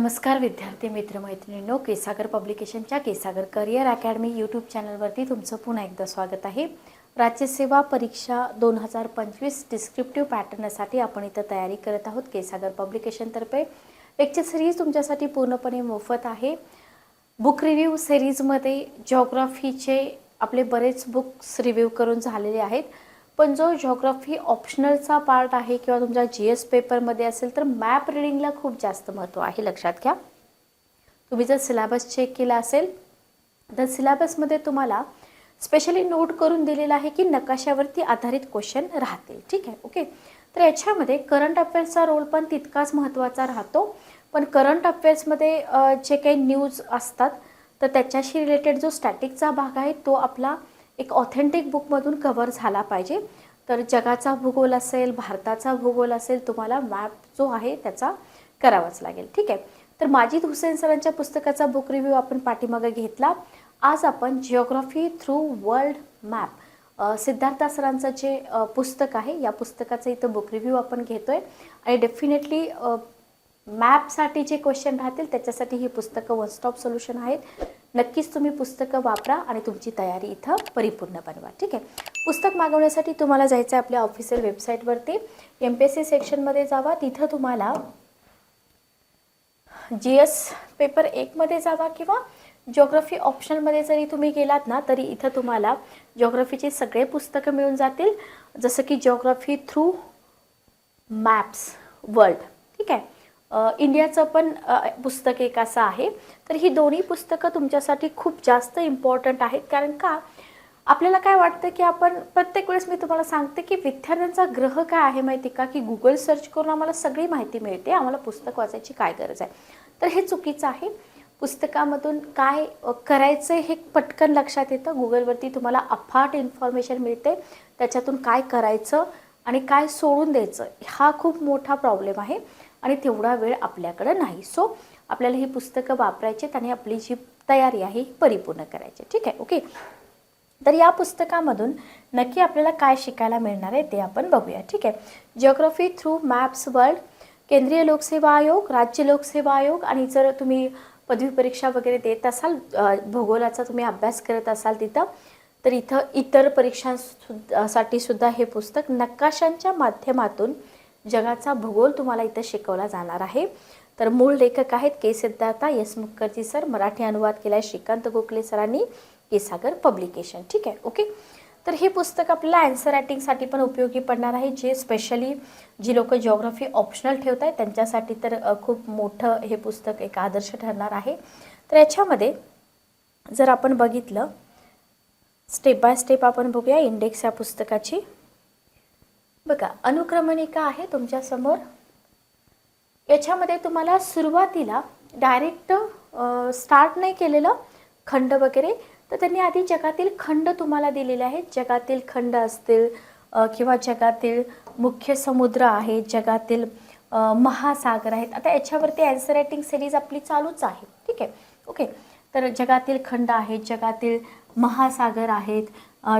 नमस्कार विद्यार्थी मित्रमैत्रिणींनो केसागर पब्लिकेशनच्या केसागर करिअर अकॅडमी यूट्यूब चॅनलवरती तुमचं पुन्हा एकदा स्वागत आहे. राज्यसेवा परीक्षा दोन हजार पंचवीस डिस्क्रिप्टिव्ह पॅटर्नसाठी आपण इथं तयारी करत आहोत केसागर पब्लिकेशनतर्फे. लेक्चर सिरीज तुमच्यासाठी पूर्णपणे मोफत आहे. बुक रिव्ह्यू सिरीजमध्ये जॉग्राफीचे आपले बरेच बुक्स रिव्ह्यू करून झालेले आहेत. पण जो जॉग्राफी ऑप्शनलचा पार्ट आहे किंवा तुमच्या जी एस पेपरमध्ये असेल तर मॅप रिडिंगला खूप जास्त महत्त्व आहे. लक्षात घ्या. तुम्ही जर सिलॅबस चेक केला असेल तर सिलॅबसमध्ये तुम्हाला स्पेशली नोट करून दिलेलं आहे की नकाशावरती आधारित क्वेश्चन राहतील. ठीक आहे? ओके तर याच्यामध्ये करंट अफेअर्सचा रोल पण तितकाच महत्त्वाचा राहतो. पण करंट अफेअर्समध्ये जे काही न्यूज असतात तर त्याच्याशी रिलेटेड जो स्टॅटिकचा भाग आहे तो आपला एक ऑथेंटिक बुकमधून कव्हर झाला पाहिजे. तर जगाचा भूगोल असेल भारताचा भूगोल असेल तुम्हाला मॅप जो आहे त्याचा करावाच लागेल. ठीक आहे? तर माजिद हुसेन सरांच्या पुस्तकाचा बुक रिव्ह्यू आपण पाठीमागे घेतला. आज आपण geography through world map Siddharth सरांचं जे पुस्तक आहे या पुस्तकाचं इथं बुक रिव्ह्यू आपण घेतोय. आणि डेफिनेटली मॅपसाठी जे क्वेश्चन राहतील त्याच्यासाठी ही पुस्तकं वन स्टॉप सोल्युशन आहेत. नक्कीच तुम्ही पुस्तकं वापरा आणि तुमची तयारी इथं परिपूर्ण बनवा. ठीक आहे? पुस्तक मागवण्यासाठी तुम्हाला जायचं आहे आपल्या ऑफिशियल वेबसाईटवरती एम पी एस सी सेक्शनमध्ये जावा. तिथं तुम्हाला जी एस पेपर एकमध्ये जावा किंवा जॉग्रफी ऑप्शनमध्ये जरी तुम्ही गेलात ना तरी इथं तुम्हाला ज्योग्रफीचे सगळे पुस्तकं मिळून जातील. जसं की ज्योग्रफी थ्रू मॅप्स वर्ल्ड ठीक आहे? इंडियाचं पण पुस्तक एक असं आहे. तर ही दोन्ही पुस्तकं तुमच्यासाठी खूप जास्त इम्पॉर्टंट आहेत. कारण का? आपल्याला काय वाटतं की आपण प्रत्येक वेळेस मी तुम्हाला सांगते की विद्यार्थ्यांचा ग्रह काय आहे माहिती का? की गुगल सर्च करून आम्हाला सगळी माहिती मिळते. आम्हाला पुस्तक वाचायची काय गरज आहे? तर हे चुकीचं आहे. पुस्तकामधून काय करायचं हे पटकन लक्षात येतं. गुगलवरती तुम्हाला अफाट इन्फॉर्मेशन मिळते. त्याच्यातून काय करायचं आणि काय सोडून द्यायचं हा खूप मोठा प्रॉब्लेम आहे. आणि तेवढा वेळ आपल्याकडं नाही. सो आपल्याला ही पुस्तकं वापरायची आहेत आणि आपली जी तयारी आहे ही परिपूर्ण करायची ठीक आहे? ओके तर या पुस्तकामधून नक्की आपल्याला काय शिकायला मिळणार आहे ते आपण बघूया. ठीक आहे? जिओग्राफी थ्रू मॅप्स वर्ल्ड केंद्रीय लोकसेवा आयोग राज्य लोकसेवा आयोग आणि जर तुम्ही पदवी परीक्षा वगैरे देत असाल भूगोलाचा तुम्ही अभ्यास करत असाल तिथं तर इथं इतर परीक्षांसाठी सुद्धा हे पुस्तक नकाशांच्या माध्यमातून जगाचा भूगोल तुम्हाला इथं शिकवला जाणार आहे. तर मूळ लेखक आहेत K Siddhartha S Mukherjee sir Marathi अनुवाद केला आहे श्रीकांत गोखले सरांनी केसागर पब्लिकेशन. ठीक आहे ओके? तर हे पुस्तक आपल्याला अँसर रायटिंगसाठी पण उपयोगी पडणार आहे जे स्पेशली जी लोक जॉग्रफी ऑप्शनल ठेवत आहेत त्यांच्यासाठी तर खूप मोठं हे पुस्तक एक आदर्श ठरणार आहे. तर याच्यामध्ये जर आपण बघितलं स्टेप बाय स्टेप आपण बघूया इंडेक्स या पुस्तकाची. बघा अनुक्रमणिका आहे तुमच्यासमोर याच्यामध्ये तुम्हाला सुरुवातीला डायरेक्ट स्टार्ट नाही केलेलं खंड वगैरे. तर त्यांनी आधी जगातील खंड तुम्हाला दिलेले आहेत. जगातील खंड असतील किंवा जगातील मुख्य समुद्र आहेत जगातील महासागर आहेत. आता याच्यावरती ॲन्सर रायटिंग सिरीज आपली चालूच आहे. ठीक आहे? ओके तर जगातील खंड आहेत जगातील महासागर आहेत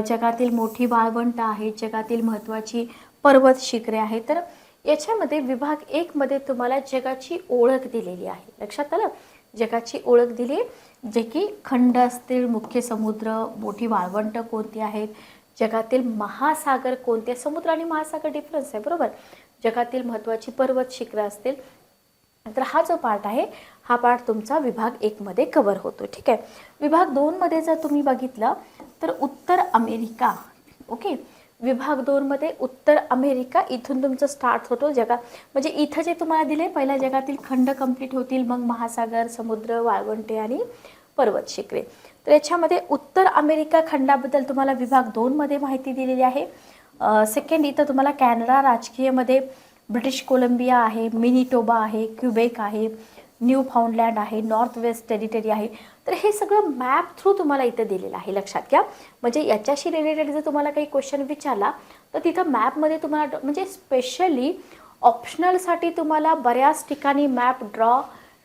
जगातील मोठी वाळवंट आहेत जगातील महत्त्वाची पर्वत शिखरे आहेत. तर याच्यामध्ये विभाग एकमध्ये तुम्हाला जगाची ओळख दिलेली आहे. लक्षात आलं? जगाची ओळख दिली जे की खंड असतील मुख्य समुद्र मोठी वाळवंट कोणती आहेत? जगातील महासागर कोणते? समुद्र आणि महासागर डिफरन्स आहे बरोबर? जगातील महत्त्वाची पर्वत शिखरं असतील. तर हा जो पार्ट आहे हा पार्ट तुमचा विभाग एकमध्ये कवर होतो ठीक आहे? विभाग दोनमध्ये जर तुम्ही बघितलं तर उत्तर अमेरिका ओके? विभाग दोनमध्ये उत्तर अमेरिका इथून तुमचं स्टार्ट होतो जगा म्हणजे इथं जे तुम्हाला दिले पहिल्या जगातील खंड कंप्लीट होतील मग महासागर समुद्र वाळवंटे आणि पर्वत शिखरे. तर याच्यामध्ये उत्तर अमेरिका खंडाबद्दल तुम्हाला विभाग दोनमध्ये माहिती दिलेली आहे. सेकंड इथं तुम्हाला कॅनडा राजकीयमध्ये ब्रिटिश कोलंबिया आहे मिनिटोबा आहे क्युबेक आहे न्यू फाउंडलँड आहे नॉर्थ वेस्ट टेरिटरी आहे. तर हे सगळं मॅप थ्रू तुम्हाला इथं दिलेलं आहे लक्षात घ्या. म्हणजे याच्याशी रिलेटेड जर तुम्हाला काही क्वेश्चन विचारला तर तिथं मॅपमध्ये तुम्हाला म्हणजे स्पेशली ऑप्शनलसाठी तुम्हाला बऱ्याच ठिकाणी मॅप ड्रॉ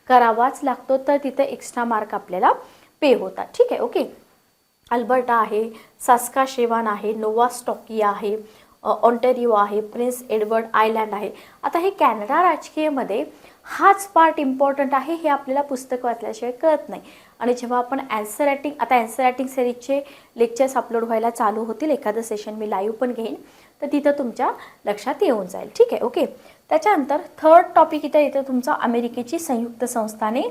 करावाच लागतो तर तिथं एक्स्ट्रा मार्क आपल्याला पे होतात. ठीक आहे ओके अल्बर्टा आहे सास्का शेवान आहे नोवा स्टॉकिया आहे ऑन्टेरिओ आहे प्रिन्स एडवर्ड आयलँड आहे. आता हे कॅनडा राजकीयमध्ये हाच पार्ट इम्पॉर्टंट आहे हे आपल्याला पुस्तक वाचल्याशिवाय कळत नाही. आणि जेव्हा आपण अँसर रायटिंग आता अँसर रायटिंग सिरीजचे लेक्चर्स अपलोड व्हायला चालू होतील एखादं सेशन मी लाईव्ह पण घेईन तर तिथं तुमच्या लक्षात येऊन जाईल. ठीक आहे ओके त्याच्यानंतर थर्ड टॉपिक इथं येतं तुमचं अमेरिकेची संयुक्त संस्थाने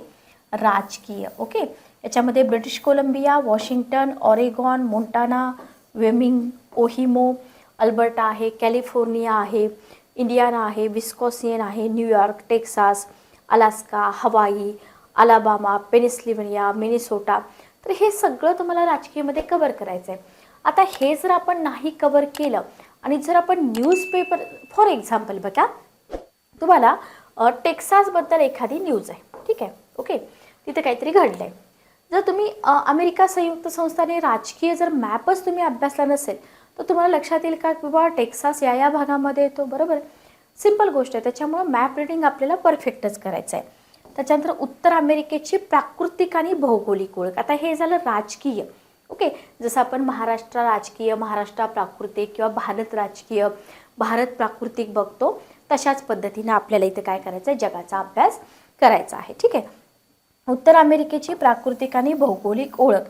राजकीय ओके याच्यामध्ये British Columbia Washington Oregon Montana Wyoming ओहिमो Alberta आहे कॅलिफोर्निया आहे इंडियाना आहे विस्कॉसियन आहे New York Texas Alaska Hawaii Alabama Pennsylvania Minnesota. तर हे सगळं तुम्हाला राजकीयमध्ये कवर करायचं आहे आता हे जर आपण नाही कवर केलं आणि जर आपण न्यूजपेपर फॉर एक्झाम्पल बघा तुम्हाला टेक्सासबद्दल एखादी न्यूज आहे. ठीक आहे? ओके तिथे काहीतरी घडलं आहे जर तुम्ही अमेरिका संयुक्त संस्थाने राजकीय जर मॅपच तुम्ही अभ्यासला नसेल तर तुम्हाला लक्षात येईल का की बाबा टेक्सास या या भागामध्ये येतो बरोबर? सिंपल गोष्ट आहे. त्याच्यामुळं मॅप रिडिंग आपल्याला परफेक्टच करायचं आहे त्याच्यानंतर उत्तर अमेरिकेची प्राकृतिक आणि भौगोलिक ओळख. आता हे झालं राजकीय. ओके? जसं आपण महाराष्ट्र राजकीय महाराष्ट्र प्राकृतिक किंवा भारत राजकीय भारत प्राकृतिक बघतो तशाच पद्धतीने आपल्याला इथं काय करायचं आहे जगाचा अभ्यास करायचा आहे. ठीक आहे? उत्तर अमेरिकेची प्राकृतिक आणि भौगोलिक ओळख.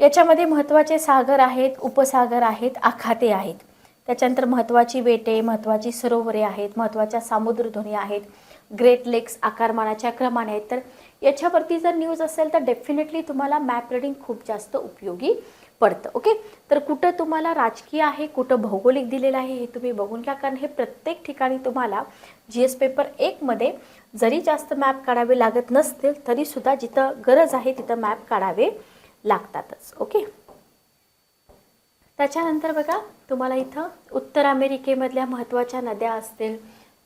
याच्यामध्ये महत्त्वाचे सागर आहेत उपसागर आहेत आखाते आहेत. त्याच्यानंतर महत्त्वाची बेटे महत्त्वाची सरोवरे आहेत महत्त्वाच्या सामुद्रधुनी आहेत ग्रेट लेक्स आकारमानाच्या क्रमाने आहेत. तर याच्यावरती जर न्यूज असेल तर डेफिनेटली तुम्हाला मॅप रिडिंग खूप जास्त उपयोगी पडतं ओके तर कुठं तुम्हाला राजकीय आहे कुठं भौगोलिक दिलेलं आहे हे तुम्ही बघून घ्या कारण हे प्रत्येक ठिकाणी तुम्हाला जी एस पेपर एकमध्ये जरी जास्त मॅप काढावे लागत नसतील तरीसुद्धा जिथं गरज आहे तिथं मॅप काढावे लागतातच ओके? त्याच्यानंतर बघा तुम्हाला इथं उत्तर अमेरिकेमधल्या महत्त्वाच्या नद्या असतील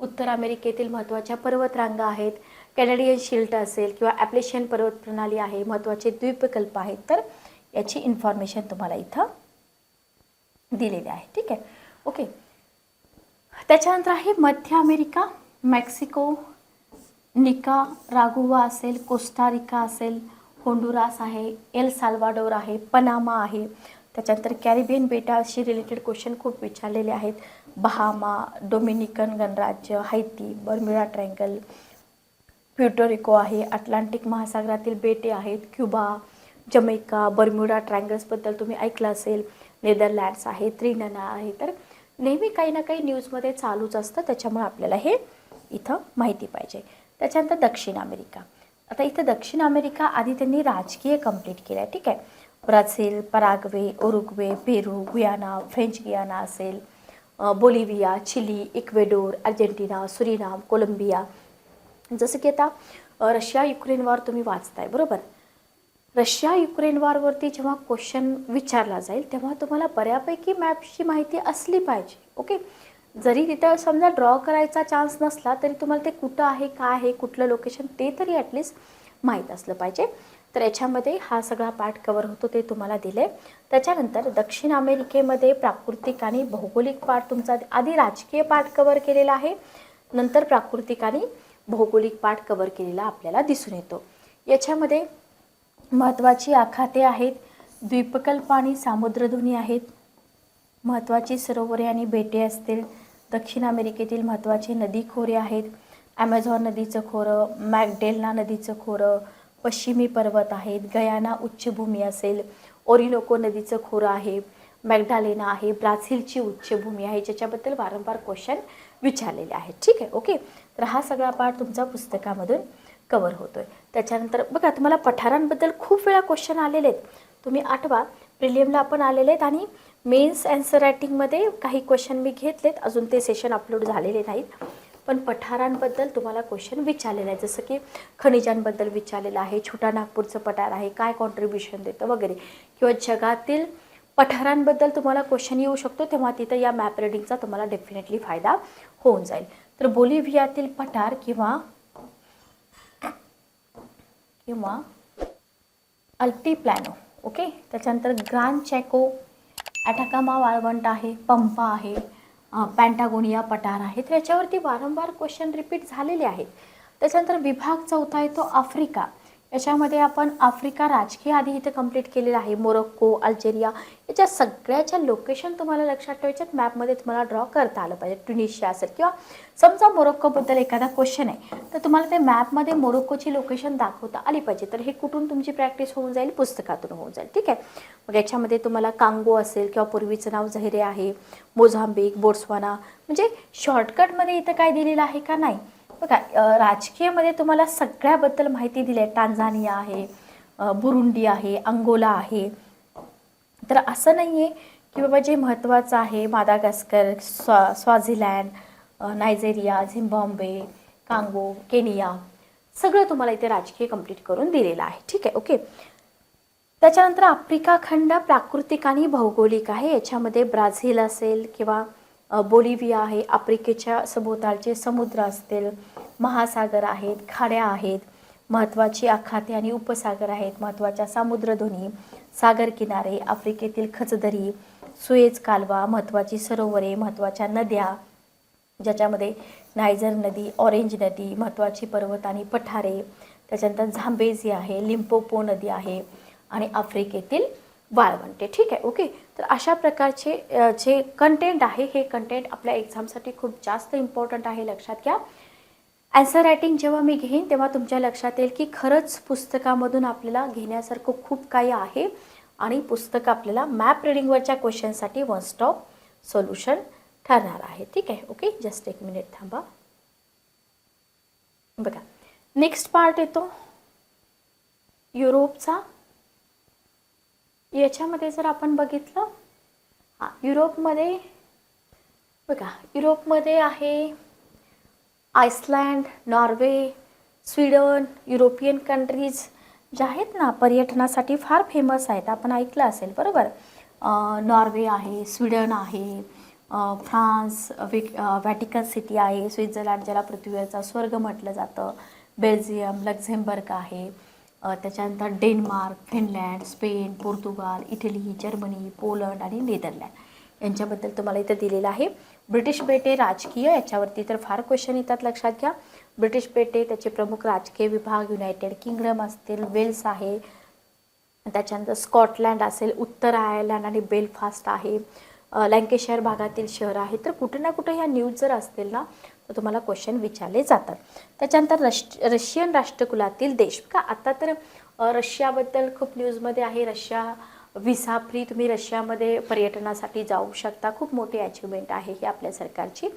उत्तर अमेरिकेतील महत्त्वाच्या पर्वतरांगा आहेत कॅनेडियन शिल्ट असेल किंवा ॲप्लेशियन पर्वत प्रणाली आहे महत्त्वाचे द्वीपकल्प आहेत तर याची इन्फॉर्मेशन तुम्हाला इथं दिलेली आहे ठीक आहे? ओके. त्याच्यानंतर आहे मध्य अमेरिका मेक्सिको निका रागुवा असेल कोस्टारिका असेल होंडुरास आहे एल साल्वाडोर आहे पनामा आहे. त्याच्यानंतर कॅरिबियन बेटाशी रिलेटेड क्वेश्चन खूप विचारलेले आहेत. बहामा डोमिनिकन गणराज्य हायती बर्म्युडा ट्रँगल प्युटोरिको आहे अटलांटिक महासागरातील बेटे आहेत क्युबा जमैका बर्म्युडा ट्रँगल्सबद्दल तुम्ही ऐकलं असेल नेदरलँड्स आहे त्रिनना आहे. तर नेहमी काही ना काही न्यूजमध्ये चालूच असतं त्याच्यामुळे आपल्याला हे इथं माहिती पाहिजे. त्याच्यानंतर दक्षिण अमेरिका. आता इथं दक्षिण अमेरिका आधी त्यांनी राजकीय कंप्लीट केलं आहे ठीक आहे. Brazil Paraguay Uruguay Peru Guyana French Guiana असेल Bolivia Chile Ecuador Argentina Suriname Colombia. जसं की आता रशिया युक्रेन वॉर तुम्ही वाचताय बरोबर? रशिया युक्रेन वॉरवरती जेव्हा क्वेश्चन विचारला जाईल तेव्हा तुम्हाला बऱ्यापैकी मॅपची माहिती असली पाहिजे ओके? जरी तिथं समजा ड्रॉ करायचा चान्स नसला तरी तुम्हाला ते कुठं आहे काय आहे कुठलं लोकेशन ते तरी ॲटलिस्ट माहीत असलं पाहिजे. तर याच्यामध्ये हा सगळा पार्ट कवर होतो ते तुम्हाला दिले त्याच्यानंतर दक्षिण अमेरिकेमध्ये प्राकृतिक आणि भौगोलिक पार्ट तुमचा आधी राजकीय पार्ट कवर केलेला आहे. नंतर प्राकृतिक आणि भौगोलिक पार्ट कवर केलेला आपल्याला दिसून येतो. याच्यामध्ये महत्त्वाची आखाते आहेत द्वीपकल्प आणि सामुद्रधुनी आहेत. महत्त्वाची सरोवरे आणि बेटे असतील. दक्षिण अमेरिकेतील महत्त्वाचे नदी खोरे आहेत. ॲमेझॉन नदीचं खोरं मॅकडेलना नदीचं खोरं पश्चिमी पर्वत आहेत. गयाना उच्चभूमी असेल. ओरिनोको नदीचं खोरं आहे. मॅगडालेना आहे. ब्राझीलची उच्चभूमी आहे. ज्याच्याबद्दल वारंवार क्वेश्चन विचारलेले आहेत. ठीक आहे ओके. तर हा सगळा पार्ट तुमचा पुस्तकामधून कवर होतो आहे त्याच्यानंतर बघा तुम्हाला पठारांबद्दल खूप वेळा क्वेश्चन आलेले आहेत. तुम्ही आठवा प्रिलियमला आपण आलेले आहेत आणि मेन्स अँसर रायटिंगमध्ये काही क्वेश्चन मी घेतलेत. अजून ते सेशन अपलोड झालेले नाहीत. पण पठारांबद्दल तुम्हाला क्वेश्चन विचारलेलं आहे. जसं की खनिजांबद्दल विचारलेलं आहे. छोटा नागपूरचं पठार आहे. काय कॉन्ट्रीब्युशन देतं वगैरे. किंवा जगातील पठारांबद्दल तुम्हाला क्वेश्चन येऊ शकतो. तेव्हा तिथं या मॅप रिडिंगचा तुम्हाला डेफिनेटली फायदा होऊन जाईल. तर बोलिव्हियातील पठार किंवा किंवा अल्टिप्लॅनो ओके? त्याच्यानंतर ग्रान चॅको ॲटाकामा वाळवंट आहे पंपा आहे पॅन्टागोनिया पठार आहे. तर याच्यावरती वारंवार क्वेश्चन रिपीट झालेले आहेत. त्याच्यानंतर विभाग चौथा आहे तो आफ्रिका. याच्यामध्ये आपण आफ्रिका राजकीय आधी इथे कंप्लीट केलेलं आहे. मोरोक्को अल्जेरिया याच्या सगळ्याच्या लोकेशन तुम्हाला लक्षात ठेवायच्यात मॅपमध्ये तुम्हाला ड्रॉ करता आलं पाहिजे. ट्युनिशिया असेल किंवा समजा मोरोक्कोबद्दल एखादा क्वेश्चन आहे तर तुम्हाला ते मॅपमध्ये मोरोक्कोची लोकेशन दाखवता आली पाहिजे. तर हे कुठून तुमची प्रॅक्टिस होऊन जाईल? पुस्तकातून होऊन जाईल. ठीक आहे? मग याच्यामध्ये तुम्हाला कांगो असेल किंवा पूर्वीचं नाव झैरे आहे. मोझांबिक बोट्सवाना म्हणजे शॉर्टकटमध्ये इथं काय दिलेलं आहे का नाही? बघा राजकीयमध्ये तुम्हाला सगळ्याबद्दल माहिती दिली आहे टांझानिया आहे बुरुंडी आहे अंगोला आहे. तर असं नाही आहे की बाबा जे महत्त्वाचं आहे मादागास्कर स्वा Swaziland Nigeria Zimbabwe Congo Kenya सगळं तुम्हाला इथे राजकीय कंप्लीट करून दिलेलं आहे. ठीक आहे ओके? त्याच्यानंतर आफ्रिका खंड प्राकृतिक आणि भौगोलिक आहे. याच्यामध्ये ब्राझील असेल किंवा बोलिव्हिया आहे आफ्रिकेच्या सभोवतालचे समुद्र असतील महासागर आहेत खाड्या आहेत महत्त्वाची आखाते आणि उपसागर आहेत महत्त्वाच्या सामुद्रधुनी सागर किनारे आफ्रिकेतील खचदरी सुएज कालवा महत्त्वाची सरोवरे महत्त्वाच्या नद्या ज्याच्यामध्ये नायजर नदी ऑरेंज नदी महत्त्वाची पर्वत आणि पठारे त्याच्यानंतर झांबेझी आहे लिम्पोपो नदी आहे आणि आफ्रिकेतील वाळवंटे ठीक आहे ओके? तर अशा प्रकारचे जे कंटेंट आहे हे कंटेंट आपल्या एक्झामसाठी खूप जास्त इम्पॉर्टंट आहे लक्षात घ्या. ॲन्सर रायटिंग जेव्हा मी घेईन तेव्हा तुमच्या लक्षात येईल की खरंच पुस्तकामधून आपल्याला घेण्यासारखं खूप काही आहे आणि पुस्तक आपल्याला मॅप रिडिंगवरच्या क्वेश्चनसाठी वन स्टॉप सोल्युशन ठरणार आहे. ठीक आहे ओके? जस्ट एक मिनिट थांबा. बघा नेक्स्ट पार्ट येतो. युरोपचा याच्यामध्ये जर आपण बघितलं हां युरोपमध्ये बघा युरोपमध्ये आहे Iceland Norway Sweden European countries ज्या आहेत ना पर्यटनासाठी फार फेमस आहेत. आपण ऐकलं असेल बरोबर? नॉर्वे आहे स्वीडन आहे फ्रान्स वेक व्हॅटिकन सिटी आहे स्वित्झर्लंड ज्याला पृथ्वीवरचा स्वर्ग म्हटलं जातं. बेल्जियम लक्झेंबर्ग आहे. त्याच्यानंतर Denmark Finland Spain Portugal Italy Germany Poland आणि नेदरलँड यांच्याबद्दल तुम्हाला इथं दिलेलं आहे. ब्रिटिश बेटे राजकीय याच्यावरती तर फार क्वेश्चन येतात लक्षात घ्या. ब्रिटिश बेटे त्याचे प्रमुख राजकीय विभाग युनायटेड किंगडम असतील वेल्स आहे. त्याच्यानंतर स्कॉटलँड असेल उत्तर आयर्लंड आणि बेलफास्ट आहे. लँकेशर भागातील शहर आहे. तर कुठे ना कुठे ह्या न्यूज जर असतील ना तर तुम्हाला क्वेश्चन विचारले जातात. त्याच्यानंतर रश रशियन राष्ट्रकुलातील देश. का आता तर रशियाबद्दल खूप न्यूजमध्ये आहे रशिया व्हिसा फ्री तुम्ही रशियामध्ये पर्यटनासाठी जाऊ शकता. खूप मोठी अचिव्हमेंट आहे ही आपल्या सरकारची.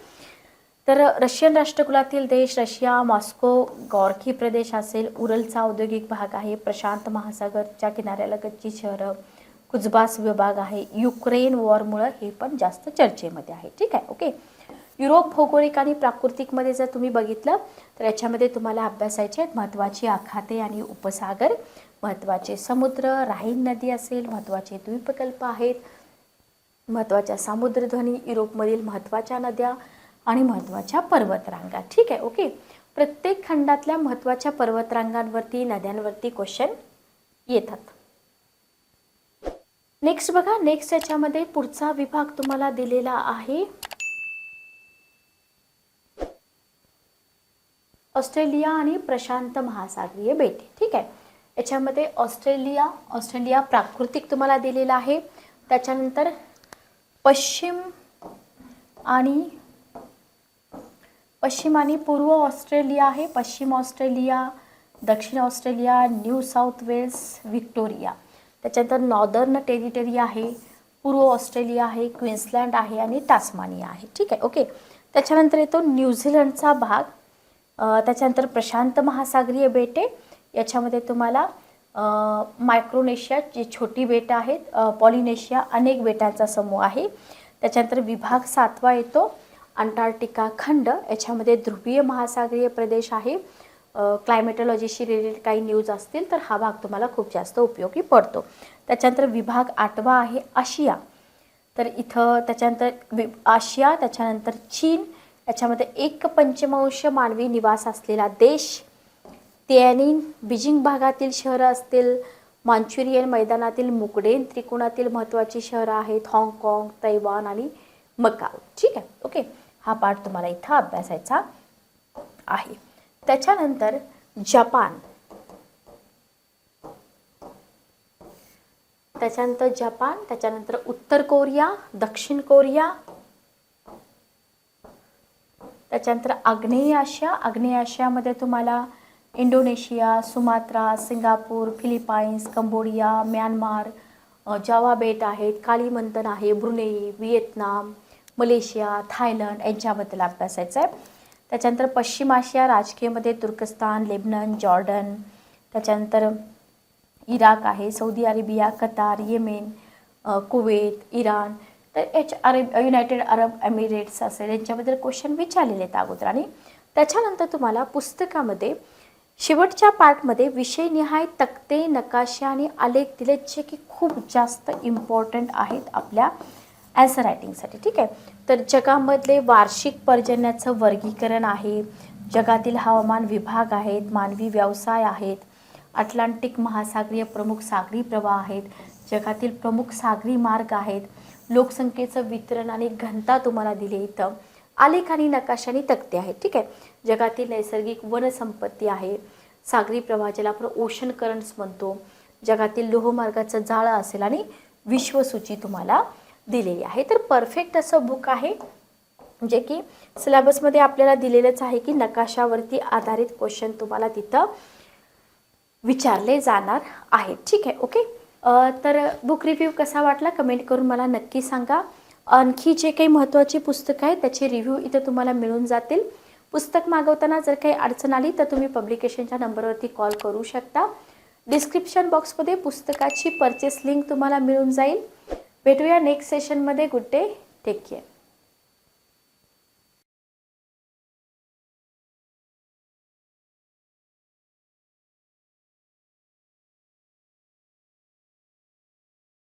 तर रशियन राष्ट्रकुलातील देश रशिया मॉस्को गॉर्की प्रदेश असेल उरलचा औद्योगिक भाग आहे प्रशांत महासागरच्या किनाऱ्यालगतची शहरं कुजबास विभाग आहे युक्रेन वॉरमुळं हे पण जास्त चर्चेमध्ये आहे. ठीक आहे ओके? युरोप भौगोलिक आणि प्राकृतिकमध्ये जर तुम्ही बघितलं तर याच्यामध्ये तुम्हाला अभ्यासायचे आहेत महत्त्वाची आखाते आणि उपसागर महत्त्वाचे समुद्र राहीन नदी असेल महत्त्वाचे द्वीपकल्प आहेत महत्त्वाच्या सामुद्रध्वनी युरोपमधील महत्त्वाच्या नद्या आणि महत्त्वाच्या पर्वतरांगा. ठीक आहे ओके. प्रत्येक खंडातल्या महत्त्वाच्या पर्वतरांगांवरती नद्यांवरती क्वेश्चन येतात. नेक्स्ट बघा नेक्स्ट याच्यामध्ये पुढचा विभाग तुम्हाला दिलेला आहे. ऑस्ट्रेलिया आणि प्रशांत महासागरीय बेटे. ठीक आहे? याच्यामध्ये ऑस्ट्रेलिया ऑस्ट्रेलिया प्राकृतिक तुम्हाला दिलेला आहे. त्याच्यानंतर पश्चिम आणि पश्चिम आणि पूर्व ऑस्ट्रेलिया आहे. पश्चिम ऑस्ट्रेलिया दक्षिण Australia New South Wales Victoria त्याच्यानंतर नॉर्दर्न टेरिटरी आहे पूर्व ऑस्ट्रेलिया आहे क्वीन्सलँड आहे आणि टास्मानिया आहे. ठीक आहे? ओके? त्याच्यानंतर येतो न्यूझीलंडचा भाग. त्याच्यानंतर प्रशांत महासागरीय बेटे याच्यामध्ये तुम्हाला मायक्रोनेशिया जी छोटी बेटं आहेत पॉलिनेशिया अनेक बेटांचा समूह आहे. त्याच्यानंतर विभाग सातवा येतो अंटार्क्टिका खंड याच्यामध्ये ध्रुवीय महासागरीय प्रदेश आहे. क्लायमेटॉलॉजीशी रिलेटेड काही न्यूज असतील तर हा भाग तुम्हाला खूप जास्त उपयोगी पडतो. त्याच्यानंतर विभाग आठवा आहे आशिया. तर इथं त्याच्यानंतर वि आशिया त्याच्यानंतर चीन याच्यामध्ये एक पंचमांश मानवी निवास असलेला देश त्यानी बीजिंग भागातील शहरं असतील मांचुरियन मैदानातील मुकडेन त्रिकोणातील महत्त्वाची शहरं आहेत हाँगकाँग तैवान आणि मकाव ठीक आहे? ओके. हा पाठ तुम्हाला इथं अभ्यासायचा आहे. त्याच्यानंतर जपान. त्याच्यानंतर जपान त्याच्यानंतर उत्तर कोरिया दक्षिण कोरिया त्याच्यानंतर आग्नेय आशिया आग्नेय आशियामध्ये तुम्हाला Indonesia Sumatra Singapore Philippines Cambodia Myanmar Java बेट आहेत कालीमंतन आहे ब्रुनेई व्हिएतनाम मलेशिया थायलंड यांच्याबद्दल अभ्यासायचं आहे. त्याच्यानंतर पश्चिम आशिया राजकीयमध्ये तुर्कस्तान लेबनन जॉर्डन. त्याच्यानंतर इराक आहे Saudi Arabia Qatar Yemen Kuwait Iran. तर एच अरेब युनायटेड अरब एमिरेट्स असेल यांच्याबद्दल क्वेश्चन विचारलेले आहेत अगोदर. आणि त्याच्यानंतर तुम्हाला पुस्तकामध्ये शेवटच्या पार्टमध्ये विषयनिहाय तक्ते नकाशे आणि आलेख दिलेत जे की खूप जास्त इम्पॉर्टंट आहेत आपल्या ॲन्सर रायटिंगसाठी ठीक आहे? तर जगामधले वार्षिक पर्जन्याचं वर्गीकरण आहे जगातील हवामान विभाग आहेत मानवी व्यवसाय आहेत अटलांटिक महासागरीय प्रमुख सागरी प्रवाह आहेत जगातील प्रमुख सागरी मार्ग आहेत. लोकसंख्येचं वितरण आणि घनता तुम्हाला दिली इथं. आलेख आणि नकाशाने तक्ते आहेत. ठीक आहे? जगातील नैसर्गिक वनसंपत्ती आहे. सागरी प्रवाह ज्याला आपण ओशन करंट्स म्हणतो. जगातील लोहमार्गाचं जाळं असेल आणि विश्वसूची तुम्हाला दिलेली आहे. तर परफेक्ट असं बुक आहे जे की सिलेबसमध्ये आपल्याला दिलेलंच आहे की नकाशावरती आधारित क्वेश्चन तुम्हाला तिथं विचारले जाणार आहेत. ठीक आहे? ओके तर बुक रिव्ह्यू कसा वाटला कमेंट करून मला नक्की सांगा. आणखी जे काही महत्त्वाची पुस्तकं आहे त्याचे रिव्ह्यू इथं तुम्हाला मिळून जातील. पुस्तक मागवताना जर काही अडचण आली तर तुम्ही पब्लिकेशनच्या नंबरवरती कॉल करू शकता. डिस्क्रिप्शन बॉक्समध्ये पुस्तकाची परचेस लिंक तुम्हाला मिळून जाईल. भेटूया नेक्स्ट सेशनमध्ये गुड डे टेक केअर